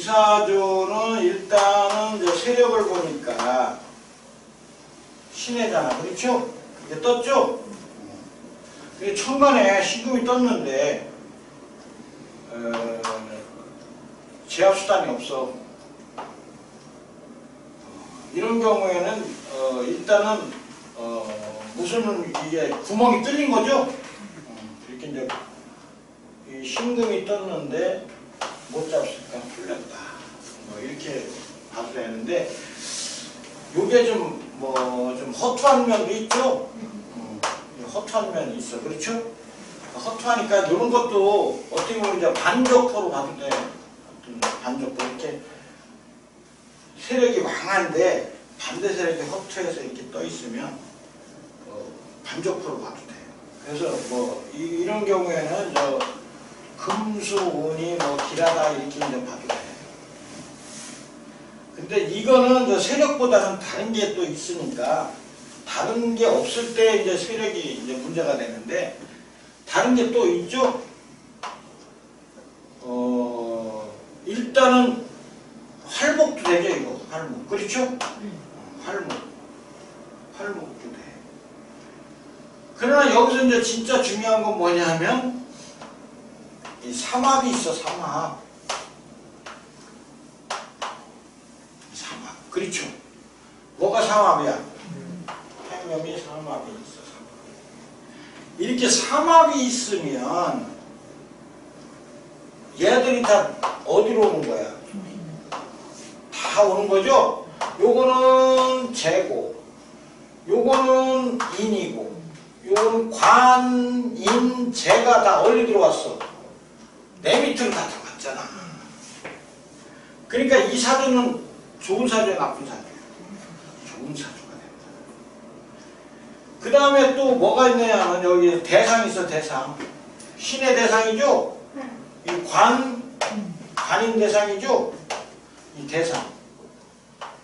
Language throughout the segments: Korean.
이사조는 일단은 이제 세력을 보니까 신해잖아. 그렇죠? 이게 떴죠? 이게 천간에 신금이 떴는데 어, 제압수단이 없어. 어, 이런 경우에는 어, 일단은 어, 무슨 이게 구멍이 뚫린 거죠? 어, 이렇게 이제 이 신금이 떴는데 못 잡으니까 풀렸다. 뭐 이렇게 봐도 되는데 요게 좀 뭐 좀 허투한 면도 있죠. 음, 허투한 면이 있어. 그렇죠? 허투하니까 이런 것도 어떻게 보면 이제 반적포로 봐도 돼. 반적포 이렇게 세력이 왕한데 반대 세력이 허투해서 이렇게 떠 있으면 어, 반적포로 봐도 돼요. 그래서 뭐 이, 런 경우에는 저 금수 운이 뭐 길하다 이렇게 봐도 돼. 근데 이거는 저 세력보다는 다른 게 또 있으니까 다른 게 없을 때 이제 세력이 이제 문제가 되는데 다른 게 또 있죠. 어 일단은 활목도 되죠 이거 활목 그렇죠? 어, 활목 활목도 돼. 그러나 여기서 이제 진짜 중요한 건 뭐냐면 이 삼합이 있어 삼합. 삼합 그렇죠? 뭐가 삼합이야? 해명이 삼합이 있어 삼합. 이렇게 삼합이 있으면 얘들이 다 어디로 오는 거야? 다 오는 거죠? 요거는 재고, 요거는 인이고, 요거는 관, 인, 재가 다 어디 들어왔어? 내 밑으로 다 들어갔잖아. 그러니까 이 사주는 좋은 사주야, 나쁜 사주야? 좋은 사주가 된다. 그 다음에 또 뭐가 있냐면 여기 대상이 있어, 대상. 신의 대상이죠? 이 관, 관인 대상이죠? 이 대상.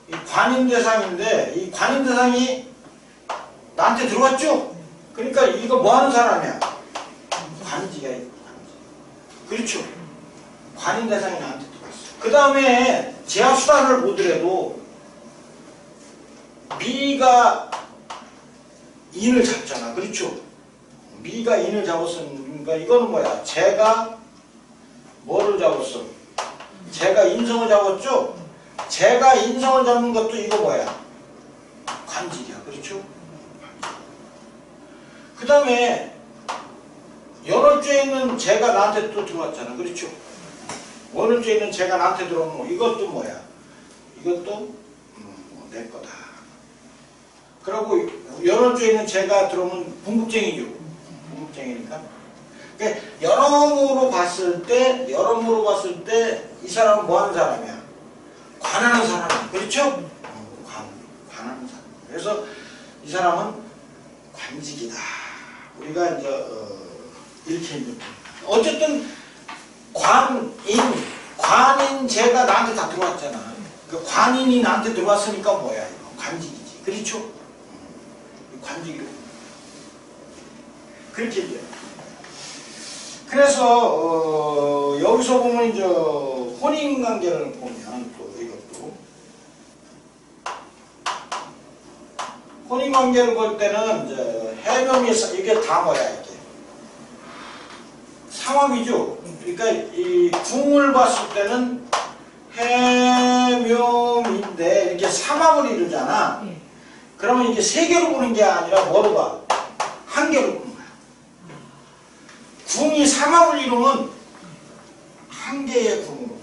이 관인 대상인데, 이 관인 대상이 나한테 들어왔죠? 그러니까 이거 뭐 하는 사람이야? 관지가 있고. 그렇죠? 관인 대상이 나한테 들어왔어. 그 다음에 제압 수단을 보더라도, 미가 인을 잡잖아. 그렇죠? 미가 인을 잡았으니까 이거는 뭐야? 제가 뭐를 잡았어? 제가 인성을 잡았죠? 제가 인성을 잡는 것도 이거 뭐야? 관직이야. 그렇죠? 그 다음에 주에 있는 제가 나한테 또 들어왔잖아. 그렇죠? 주에 있는 제가 나한테 들어오면 뭐 이것도 뭐야? 이것도 음, 뭐내 거다. 그리고 주에 있는 제가 들어오면 궁극쟁이죠. 궁극쟁이니까. 그러니까 여러모로 봤을 때, 여러모로 봤을 때 이 사람은 뭐 하는 사람이야? 관하는 사람이야. 그렇죠? 어, 관, 관하는 사람. 그래서 이 사람은 관직이다. 우리가 이제 어, 이렇게 이제 어쨌든 관인, 관인 제가 나한테 다 들어왔잖아. 그 관인이 나한테 들어왔으니까 뭐야? 이거 관직이지. 그렇죠? 음, 관직이로. 그렇게 이제. 그래서 어, 여기서 보면 이제 혼인 관계를 보면 또 이것도 혼인 관계를 볼 때는 이제 해명이 이게 다 뭐야 상황이죠. 그러니까 이 궁을 봤을 때는 해묘인데 이렇게 삼합을 이루잖아. 예. 그러면 이게 세 개로 보는 게 아니라 뭐로 봐? 한 개로 보는 거야. 궁이 삼합을 이루면 한 개의 궁으로